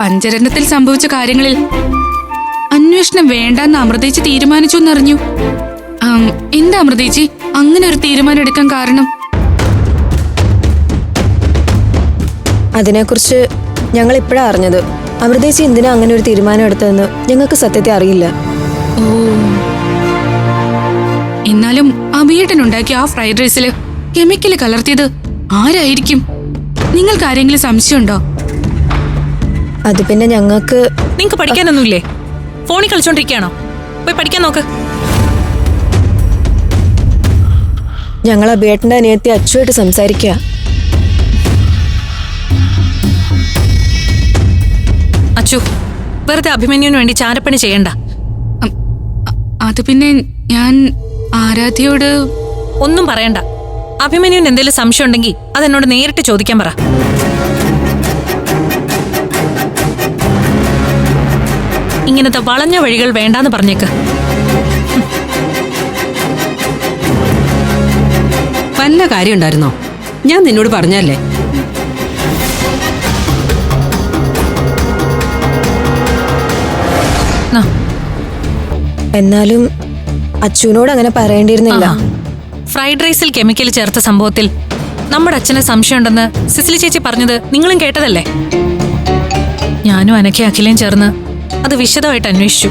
പഞ്ചരത്നത്തിൽ സംഭവിച്ച കാര്യങ്ങളിൽ അന്വേഷണം വേണ്ടെന്ന് അമൃതേച്ചി തീരുമാനിച്ചു എന്നറിഞ്ഞു. ആം, എന്താ അമൃതേച്ചി? അങ്ങനെ ഒരു തീരുമാനം എടുക്കാൻ കാരണം? അതിനെക്കുറിച്ച് ഞങ്ങൾ ഇപ്പോഴാണ് അറിഞ്ഞത്. അമൃതേച്ചി എന്തിനാ അങ്ങനെ ഒരു തീരുമാനം എടുത്തതെന്ന് ഞങ്ങൾക്ക് സത്യത്തെ അറിയില്ല. ഓ. എന്നാലും വീട്ടിനുണ്ടാക്കിയ ആ ഫ്രൈഡ് റൈസിൽ കെമിക്കൽ കലർത്തിയത് ആരായിരിക്കും? നിങ്ങൾക്ക് ആരെങ്കിലും സംശയമുണ്ടോ? അത് പിന്നെ ഞങ്ങൾക്ക് നിങ്ങക്ക് പഠിക്കാനൊന്നുമില്ലേ? ഫോണിൽ കളിച്ചോണ്ടിരിക്കുകയാണോ? പോയി പഠിക്കാൻ നോക്ക്. ഞങ്ങൾ അഭിയേട്ടന്റെ അനിയത്തി അച്ചുമായിട്ട് സംസാരിക്കുക. അച്ചു വെറുതെ അഭിമന്യുവിന് വേണ്ടി ചാരപ്പണി ചെയ്യണ്ട. അത് പിന്നെ ഞാൻ ആരാധ്യയോട് ഒന്നും പറയണ്ട. അഭിമന്യുവിന് എന്തെങ്കിലും സംശയം ഉണ്ടെങ്കിൽ അതെന്നോട് നേരിട്ട് ചോദിക്കാൻ പറ. ഇങ്ങനത്തെ വളഞ്ഞ വഴികൾ വേണ്ടാന്ന് പറഞ്ഞേക്ക്. വല്ല കാര്യം ഉണ്ടായിരുന്നോ ഞാൻ നിന്നോട് പറഞ്ഞല്ലേ? നാ, എന്നാലും അച്ഛനോട് അങ്ങനെ പറയേണ്ടിയിരുന്നില്ല. ഫ്രൈഡ് റൈസിൽ കെമിക്കൽ ചേർത്ത സംഭവത്തിൽ നമ്മുടെ അച്ഛന് സംശയമുണ്ടെന്ന് സിസിലി ചേച്ചി പറഞ്ഞത് നിങ്ങളും കേട്ടതല്ലേ? ഞാനും അനക്കെ അഖിലയും ചേർന്ന് അത് വിശദമായിട്ട് അന്വേഷിച്ചു.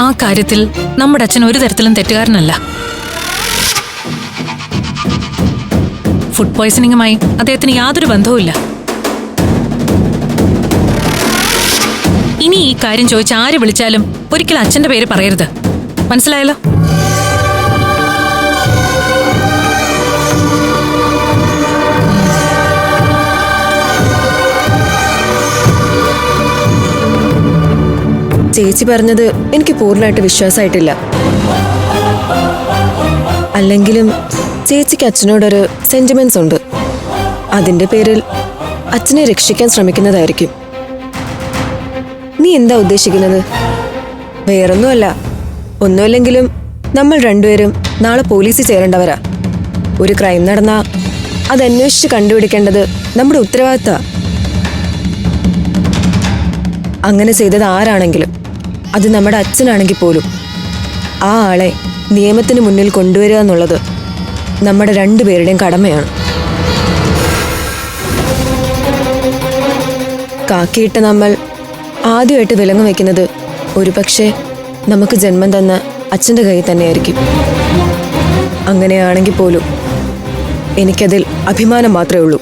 ആ കാര്യത്തിൽ നമ്മുടെ അച്ഛൻ ഒരു തരത്തിലും തെറ്റുകാരനല്ല. ഫുഡ് പോയ്സണിങ്ങുമായി അദ്ദേഹത്തിന് യാതൊരു ബന്ധവുമില്ല. ഇനി ഈ കാര്യം ചോദിച്ച് ആര് വിളിച്ചാലും ഒരിക്കലും അച്ഛന്റെ പേര് പറയരുത്. മനസ്സിലായല്ലോ? ചേച്ചി പറഞ്ഞത് എനിക്ക് പൂർണമായിട്ട് വിശ്വാസമായിട്ടില്ല. അല്ലെങ്കിലും ചേച്ചിക്ക് അച്ഛനോടൊരു സെന്റിമെന്റ്സ് ഉണ്ട്. അതിന്റെ പേരിൽ അച്ഛനെ രക്ഷിക്കാൻ ശ്രമിക്കുന്നതായിരിക്കും. നീ എന്താ ഉദ്ദേശിക്കുന്നത്? വേറൊന്നുമല്ല. ഒന്നുമല്ലെങ്കിലും നമ്മൾ രണ്ടുപേരും നാളെ പോലീസിൽ ചേരേണ്ടവരാ. ഒരു ക്രൈം നടന്നാ അത് അന്വേഷിച്ച് കണ്ടുപിടിക്കേണ്ടത് നമ്മുടെ ഉത്തരവാദിത്ത അങ്ങനെ ചെയ്തത് ആരാണെങ്കിലും. അത് നമ്മുടെ അച്ഛനാണെങ്കിൽ പോലും. ആ ആളെ നിയമത്തിന് മുന്നിൽ കൊണ്ടുവരിക എന്നുള്ളത് നമ്മുടെ രണ്ടുപേരുടെയും കടമയാണ്. കാക്കിയിട്ട് നമ്മൾ ആദ്യമായിട്ട് വിലങ്ങ് വെക്കുന്നത് ഒരുപക്ഷെ നമുക്ക് ജന്മം തന്ന അച്ഛന്റെ കയ്യിൽ തന്നെയായിരിക്കും. അങ്ങനെയാണെങ്കിൽ പോലും എനിക്കതിൽ അഭിമാനം മാത്രമേ ഉള്ളൂ.